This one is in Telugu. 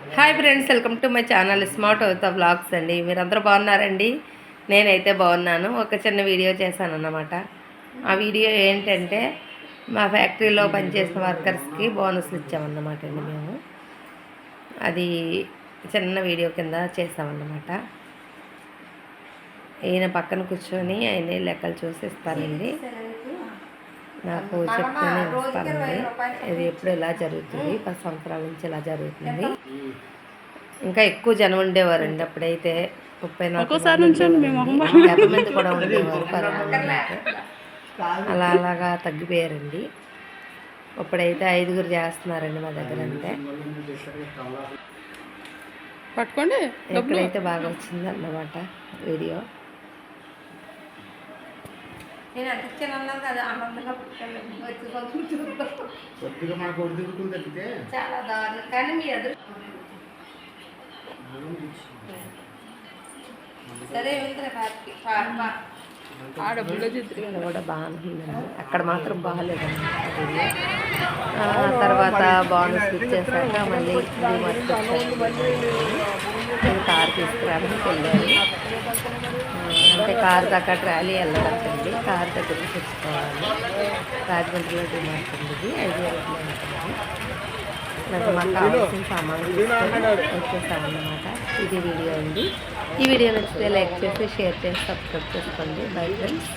Hi friends welcome to my channel smart అవుతా వ్లాగ్స్ అండి. మీరందరూ బాగున్నారండి? నేనైతే బాగున్నాను. ఒక చిన్న వీడియో చేశాను అన్నమాట ఆ వీడియో ఏంటంటే మా ఫ్యాక్టరీలో పనిచేసిన వర్కర్స్కి బోనస్లు ఇచ్చామన్నమాట అండి మేము. అది చిన్న వీడియో కింద చేసామన్నమాట ఈయన పక్కన కూర్చొని ఆయన లెక్కలు చూసి ఇస్తానండి. నాకు చెప్తూనే వస్తానండి. ఇది ఎప్పుడు ఇలా జరుగుతుంది? పది సంవత్సరాల నుంచి ఇలా జరుగుతుంది? ఇంకా ఎక్కువ జనం ఉండేవారండి అప్పుడైతే. ముప్పై యాభై మంది కూడా ఉండేవారు పర్వాలేదు. అలా అలాగా తగ్గిపోయారండి. ఇప్పుడైతే ఐదుగురు చేస్తున్నారండి మా దగ్గర అంతే. పట్టుకోండి ఎప్పుడైతే బాగా వచ్చింది అన్నమాట వీడియో. నేను అంటించాను అన్నాను కదా ఆనందంగా వచ్చి కొద్దిగా మాకు ఒడిదుడుకులు తగ్గితే చాలా దారుణం. కానీ మీ ఎదురు సరే చిత్రీ ఇక్కడ కూడా బాగుందండి అక్కడ మాత్రం బాగాలేదండి తర్వాత బాండ్ తర్వాత చేశాక ఇచ్చేసాక మళ్ళీ నేను కార్ తీసుకురావడానికి వెళ్ళాను. అంటే కార్ దాకా ట్రాలీ వెళ్ళడానికి కార్ దగ్గర తెచ్చుకోవాలి. రాజమండ్రిలో డిమార్ట్ ఉంది ఐదు ఉంటుంది. నాకు మాకు కావాల్సిన సామాన్లు తీసుకొని అనమాట ఇది వీడియో అండి. ఈ వీడియో నచ్చితే లైక్ చేసి షేర్ చేసి సబ్స్క్రైబ్ చేసుకోండి. Bye friends.